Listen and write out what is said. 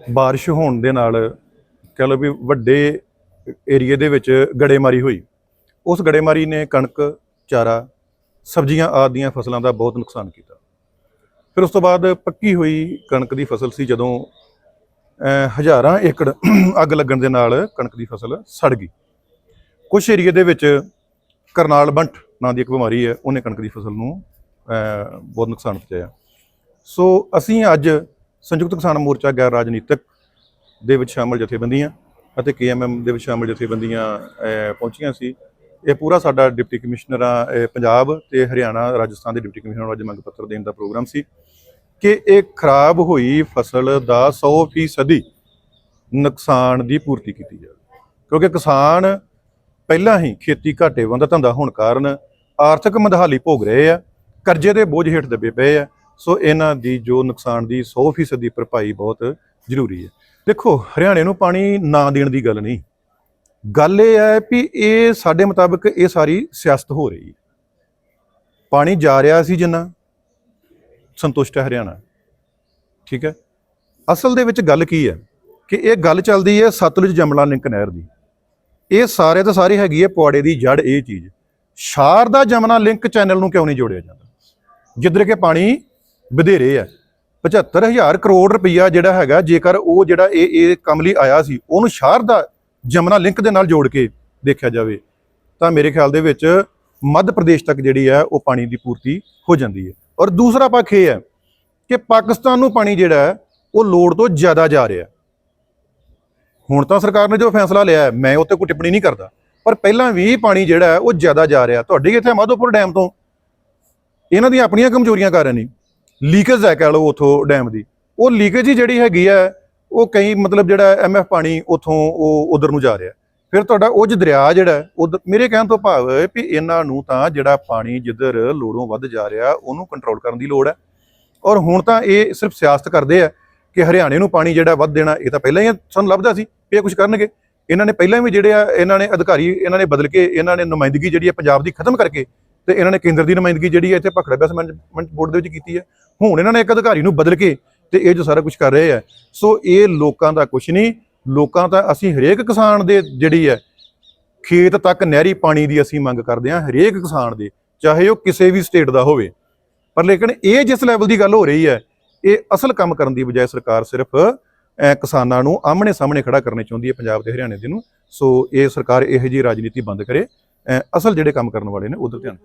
ਬਾਰਿਸ਼ ਹੋਣ ਦੇ ਨਾਲ ਕਹ ਲਓ ਵੀ ਵੱਡੇ ਏਰੀਏ ਦੇ ਵਿੱਚ ਗੜੇਮਾਰੀ ਹੋਈ। ਉਸ ਗੜੇਮਾਰੀ ਨੇ ਕਣਕ, ਚਾਰਾ, ਸਬਜ਼ੀਆਂ ਆਦਿ ਦੀਆਂ ਫਸਲਾਂ ਦਾ ਬਹੁਤ ਨੁਕਸਾਨ ਕੀਤਾ। ਫਿਰ ਉਸ ਤੋਂ ਬਾਅਦ ਪੱਕੀ ਹੋਈ ਕਣਕ ਦੀ ਫਸਲ ਸੀ ਜਦੋਂ ਹਜ਼ਾਰਾਂ ਏਕੜ ਅੱਗ ਲੱਗਣ ਦੇ ਨਾਲ ਕਣਕ ਦੀ ਫਸਲ ਸੜ ਗਈ। ਕੁਝ ਏਰੀਏ ਦੇ ਵਿੱਚ ਕਰਨਾਲ ਬੰਟ ਨਾਂ ਦੀ ਇੱਕ ਬਿਮਾਰੀ ਹੈ, ਉਹਨੇ ਕਣਕ ਦੀ ਫਸਲ ਨੂੰ ਬਹੁਤ ਨੁਕਸਾਨ ਪਹੁੰਚਾਇਆ। ਸੋ ਅਸੀਂ ਅੱਜ ਸੰਯੁਕਤ ਕਿਸਾਨ ਮੋਰਚਾ ਗੈਰ ਰਾਜਨੀਤਿਕ ਦੇ ਵਿੱਚ ਸ਼ਾਮਲ ਜਥੇਬੰਦੀਆਂ ਅਤੇ ਕੇਐਮਐਮ ਦੇ ਵਿੱਚ ਸ਼ਾਮਲ ਜਥੇਬੰਦੀਆਂ ਪਹੁੰਚੀਆਂ ਸੀ। ਇਹ ਪੂਰਾ ਸਾਡਾ ਡਿਪਟੀ ਕਮਿਸ਼ਨਰਾਂ ਪੰਜਾਬ ਤੇ ਹਰਿਆਣਾ, ਰਾਜਸਥਾਨ ਦੇ ਡਿਪਟੀ ਕਮਿਸ਼ਨਰ ਨੂੰ ਅੱਜ ਮੰਗ ਪੱਤਰ ਦੇਣ ਦਾ ਪ੍ਰੋਗਰਾਮ ਸੀ ਕਿ ਇਹ ਖਰਾਬ ਹੋਈ ਫਸਲ ਦਾ 100% ਨੁਕਸਾਨ ਦੀ ਪੂਰਤੀ ਕੀਤੀ ਜਾਵੇ। ਕਿਉਂਕਿ ਕਿਸਾਨ ਪਹਿਲਾਂ ਹੀ ਖੇਤੀ ਘਾਟੇ ਦਾ ਧੰਦਾ ਹੋਣ ਕਾਰਨ ਆਰਥਿਕ ਮੰਦਹਾਲੀ ਭੋਗ ਰਹੇ ਆ, ਕਰਜ਼ੇ ਦੇ ਬੋਝ ਹੇਠ ਦੱਬੇ ਪਏ ਆ ਸੋ ਇਹਨਾਂ ਦੀ ਜੋ ਨੁਕਸਾਨ ਦੀ 100% ਦੀ ਭਰਪਾਈ ਬਹੁਤ ਜ਼ਰੂਰੀ ਹੈ। ਦੇਖੋ, ਹਰਿਆਣੇ ਨੂੰ ਪਾਣੀ ਨਾ ਦੇਣ ਦੀ ਗੱਲ ਨਹੀਂ। ਗੱਲ ਇਹ ਹੈ ਵੀ ਇਹ ਸਾਡੇ ਮੁਤਾਬਕ ਇਹ ਸਾਰੀ ਸਿਆਸਤ ਹੋ ਰਹੀ ਹੈ। ਪਾਣੀ ਜਾ ਰਿਹਾ ਸੀ ਜਿੰਨਾ, ਸੰਤੁਸ਼ਟ ਹੈ ਹਰਿਆਣਾ। ਠੀਕ ਹੈ? ਅਸਲ ਦੇ ਵਿੱਚ ਗੱਲ ਕੀ ਹੈ ਕਿ ਇਹ ਗੱਲ ਚੱਲਦੀ ਹੈ ਸਤਲੁਜ ਜਮਲਾ ਲਿੰਕ ਨਹਿਰ ਦੀ। ਇਹ ਸਾਰੇ ਤਾਂ ਸਾਰੀ ਹੈਗੀ ਹੈ ਪੌੜੇ ਦੀ ਜੜ ਇਹ ਚੀਜ਼। ਸ਼ਾਰਦਾ ਜਮਨਾ ਲਿੰਕ ਚੈਨਲ ਨੂੰ ਕਿਉਂ ਨਹੀਂ ਜੋੜਿਆ ਜਾਂਦਾ? ਜਿੱਧਰ ਕਿ ਪਾਣੀ ਵਧੇਰੇ ਹੈ 75000 ਕਰੋੜ ਰੁਪਈਆ ਜਿਹੜਾ ਹੈਗਾ ਜੇਕਰ ਉਹ ਜਿਹੜਾ ਇਹ ਇਹ ਕੰਮ ਲਈ ਆਇਆ ਸੀ ਉਹਨੂੰ ਸ਼ਾਰਦਾ ਜਮਨਾ ਲਿੰਕ ਦੇ ਨਾਲ ਜੋੜ ਕੇ ਦੇਖਿਆ ਜਾਵੇ ਤਾਂ ਮੇਰੇ ਖਿਆਲ ਦੇ ਵਿੱਚ ਮੱਧ ਪ੍ਰਦੇਸ਼ ਤੱਕ ਜਿਹੜੀ ਹੈ ਉਹ ਪਾਣੀ ਦੀ ਪੂਰਤੀ ਹੋ ਜਾਂਦੀ ਹੈ। ਔਰ ਦੂਸਰਾ ਪੱਖ ਇਹ ਹੈ ਕਿ ਪਾਕਿਸਤਾਨ ਨੂੰ ਪਾਣੀ ਜਿਹੜਾ ਉਹ ਲੋੜ ਤੋਂ ਜ਼ਿਆਦਾ ਜਾ ਰਿਹਾ। ਹੁਣ ਤਾਂ ਸਰਕਾਰ ਨੇ ਜੋ ਫੈਸਲਾ ਲਿਆ ਹੈ, ਮੈਂ ਉੱਤੇ ਕੋਈ ਟਿੱਪਣੀ ਨਹੀਂ ਕਰਦਾ ਪਰ ਪਹਿਲਾਂ ਵੀ ਪਾਣੀ ਜਿਹੜਾ ਉਹ ਜ਼ਿਆਦਾ ਜਾ ਰਿਹਾ। ਤੁਹਾਡੇ ਇੱਥੇ ਮਾਧੋਪੁਰ ਡੈਮ ਤੋਂ ਇਹਨਾਂ ਦੀਆਂ ਆਪਣੀਆਂ ਕਮਜ਼ੋਰੀਆਂ ਕਾਰਨ ਨਹੀਂ ਲੀਕੇਜ ਹੈ ਕਹਿ ਲਓ ਉਥੋਂ ਡੈਮ ਦੀ। ਉਹ ਲੀਕੇਜ ਹੀ ਜਿਹੜੀ ਹੈਗੀ ਹੈ ਉਹ ਕਈ ਮਤਲਬ ਜਿਹੜਾ ਐਮਐਫ ਪਾਣੀ ਉਥੋਂ ਉਹ ਉਧਰ ਨੂੰ ਜਾ ਰਿਹਾ। ਫਿਰ ਤੁਹਾਡਾ ਉਜ ਦਰਿਆ ਜਿਹੜਾ ਹੈ, ਉੱਧਰ ਮੇਰੇ ਕਹਿਣ ਤੋਂ ਭਾਵ ਹੈ ਵੀ ਇਹਨਾਂ ਨੂੰ ਤਾਂ ਜਿਹੜਾ ਪਾਣੀ ਜਿੱਧਰ ਲੋੜੋਂ ਵੱਧ ਜਾ ਰਿਹਾ ਉਹਨੂੰ ਕੰਟਰੋਲ ਕਰਨ ਦੀ ਲੋੜ ਹੈ। ਔਰ ਹੁਣ ਤਾਂ ਇਹ ਸਿਰਫ ਸਿਆਸਤ ਕਰਦੇ ਆ ਕਿ ਹਰਿਆਣੇ ਨੂੰ ਪਾਣੀ ਜਿਹੜਾ ਵੱਧ ਦੇਣਾ ਇਹ ਤਾਂ ਪਹਿਲਾਂ ਹੀ ਸਾਨੂੰ ਲੱਭਦਾ ਸੀ ਵੀ ਇਹ ਕੁਝ ਕਰਨਗੇ। ਇਹਨਾਂ ਨੇ ਪਹਿਲਾਂ ਵੀ ਜਿਹੜੇ ਆ ਇਹਨਾਂ ਨੇ ਅਧਿਕਾਰੀ ਇਹਨਾਂ ਨੇ ਬਦਲ ਕੇ ਇਹਨਾਂ ਨੇ ਨੁਮਾਇੰਦਗੀ ਜਿਹੜੀ ਹੈ ਪੰਜਾਬ ਦੀ ਖਤਮ ਕਰਕੇ ਤੇ ਇਹਨਾਂ ਨੇ ਕੇਂਦਰ ਦੀ ਨੁਮਾਇੰਦਗੀ ਜਿਹੜੀ ਹੈ ਇੱਥੇ ਭਖੜਾ ਬੈਸ ਮੈਨੇਜਮੈਂਟ ਬੋਰਡ ਦੇ ਵਿੱਚ ਕੀਤੀ ਹੈ। ਹੁਣ ਇਹਨਾਂ ਨੇ ਇੱਕ ਅਧਿਕਾਰੀ ਨੂੰ ਬਦਲ ਕੇ ਤੇ ਇਹ ਜੋ ਸਾਰਾ ਕੁਝ ਕਰ ਰਹੇ ਆ ਸੋ ਇਹ ਲੋਕਾਂ ਦਾ ਕੁਝ ਨਹੀਂ, ਲੋਕਾਂ ਤਾਂ ਅਸੀਂ ਹਰੇਕ ਕਿਸਾਨ ਦੇ ਜਿਹੜੀ ਹੈ, ਖੇਤ ਤੱਕ ਨਹਿਰੀ ਪਾਣੀ ਦੀ ਅਸੀਂ ਮੰਗ ਕਰਦੇ ਹਾਂ ਹਰੇਕ ਕਿਸਾਨ ਦੇ, ਚਾਹੇ ਉਹ ਕਿਸੇ ਵੀ ਸਟੇਟ ਦਾ ਹੋਵੇ। ਪਰ ਲੇਕਿਨ ਇਹ ਜਿਸ ਲੈਵਲ ਦੀ ਗੱਲ ਹੋ ਰਹੀ ਹੈ, ਇਹ ਅਸਲ ਕੰਮ ਕਰਨ ਦੀ ਬਜਾਏ ਸਰਕਾਰ ਸਿਰਫ ਕਿਸਾਨਾਂ ਨੂੰ ਆਮਣੇ ਸਾਹਮਣੇ ਖੜਾ ਕਰਨੇ ਚਾਹੁੰਦੀ ਹੈ ਪੰਜਾਬ ਤੇ ਹਰਿਆਣੇ ਦੇ ਨੂੰ। ਸੋ ਇਹ ਸਰਕਾਰ ਇਹੋ ਜਿਹੀ ਰਾਜਨੀਤੀ ਬੰਦ ਕਰੇ ਅਸਲ ਜਿਹੜੇ ਕੰਮ ਕਰਨ ਵਾਲੇ ਨੇ, ਉਧਰ ਧਿਆਨ